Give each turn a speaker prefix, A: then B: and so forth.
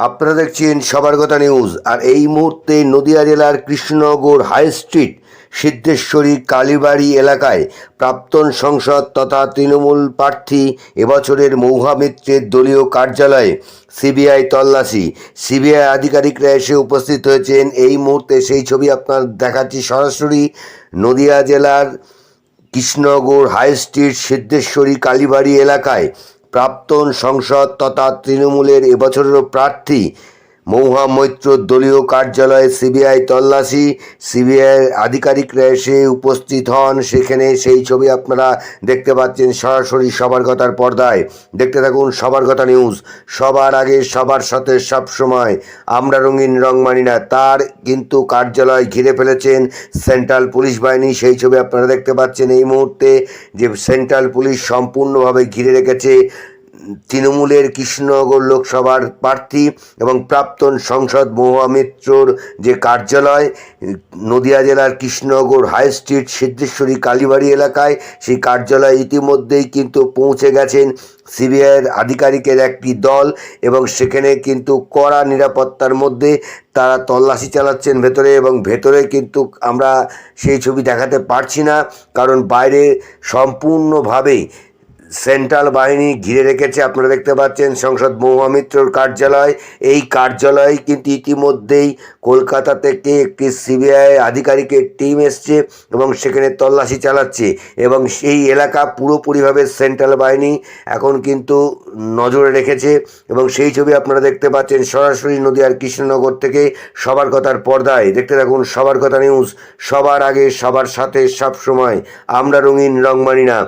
A: আপনারা দেখছেন সবার কথা নিউজ, আর এই মুহূর্তে নদিয়া জেলার কৃষ্ণনগর হাই স্ট্রিট, সিদ্ধেশ্বরী, কালীবাড়ি এলাকায় প্রাক্তন সংসদ তথা তৃণমূল প্রার্থী এবছরের মৌহামিত্রের দলীয় কার্যালয়ে সিবিআই তল্লাশি। সিবিআই আধিকারিকরা এসে উপস্থিত হয়েছেন। এই মুহূর্তে সেই ছবি আপনার দেখাচ্ছি সরাসরি নদিয়া জেলার কৃষ্ণনগর হাই স্ট্রিট, সিদ্ধেশ্বরী, কালীবাড়ি এলাকায়। প্রাক্তন সংসদ তথা তৃণমূলের এবছরেরও প্রার্থী মৌহা মৈত্র দলীয় কার্যালয়ে সিবিআই তল্লাশি, সিবিআই আধিকারিকরা এসে উপস্থিত হন। সেখানে সেই ছবি আপনারা দেখতে পাচ্ছেন সরাসরি সবার কথার পর্দায়। দেখতে থাকুন সবার কথা নিউজ। সবার আগে সবার সাথে সব সময় আমরা রঙিন রং মানি না, তার কিন্তু কার্যালয় ঘিরে ফেলেছেন সেন্ট্রাল পুলিশ বাহিনী। সেই ছবি আপনারা দেখতে পাচ্ছেন এই মুহূর্তে যে সেন্ট্রাল পুলিশ সম্পূর্ণভাবে ঘিরে রেখেছে তৃণমূলের কৃষ্ণনগর লোকসভার প্রার্থী এবং প্রাক্তন সংসদ মহুয়া মিত্রর যে কার্যালয়, নদিয়া জেলার কৃষ্ণনগর হাই স্ট্রিট সিদ্ধেশ্বরী কালীবাড়ি এলাকায়, সেই কার্যালয়ে ইতিমধ্যেই কিন্তু পৌঁছে গেছেন সিবিআইয়ের আধিকারিকের একটি দল এবং সেখানে কিন্তু কড়া নিরাপত্তার মধ্যে তারা তল্লাশি চালাচ্ছেন ভেতরে এবং ভেতরে কিন্তু আমরা সেই ছবি দেখাতে পারছি না কারণ বাইরে সম্পূর্ণভাবেই সেন্ট্রাল বাহিনী ঘিরে রেখেছে, আপনারা দেখতে পাচ্ছেন, সংসদ মহামিত্রর কার্যালয়। এই কার্যালয় কিন্তু ইতিমধ্যেই কলকাতা থেকে একটি সিবিআই আধিকারিকের টিম এসছে এবং সেখানে তল্লাশি চালাচ্ছে। এবং সেই এলাকা পুরোপুরিভাবে সেন্ট্রাল বাহিনী এখন কিন্তু নজরে রেখেছে। এবং সেই ছবি আপনারা দেখতে পাচ্ছেন, সরাসরি নদীয়ার কৃষ্ণনগর থেকে সবার কথার পর্দায়। দেখতে থাকুন সবার কথা নিউজ, সবার আগে, সবার সাথে সব সময় আমরা রঙিন রং মানি না